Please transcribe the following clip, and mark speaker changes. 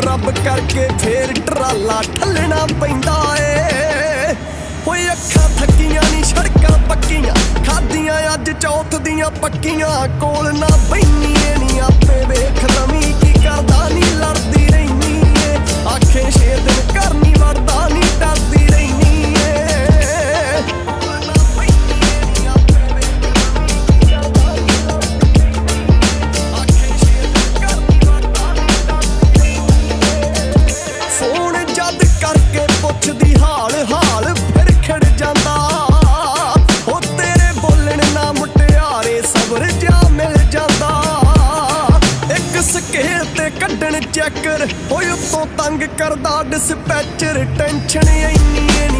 Speaker 1: ਰੱਬ ਕਰਕੇ ਫੇਰ ਟਰਾਲਾ ਠੱਲਣਾ ਪੈਂਦਾ ਏ। ਓਏ ਅੱਖਾਂ ਥੱਕੀਆਂ ਨਹੀਂ ਸੜਕਾਂ ਪੱਕੀਆਂ। ਖਾਦੀਆਂ ਅੱਜ ਚੌਥ ਦੀਆਂ ਪੱਕੀਆਂ, ਕੋਲ ਨਾ ਬਈਆਂ ਤੇ ਕੱਢਣ ਚੈੱਕਰ। ਹੋਏ ਉੱਤੋਂ ਤੰਗ ਕਰਦਾ ਡਿਸਪੈਚਰ ਟੈਨਸ਼ਨ ਇੰਨੀ ਏ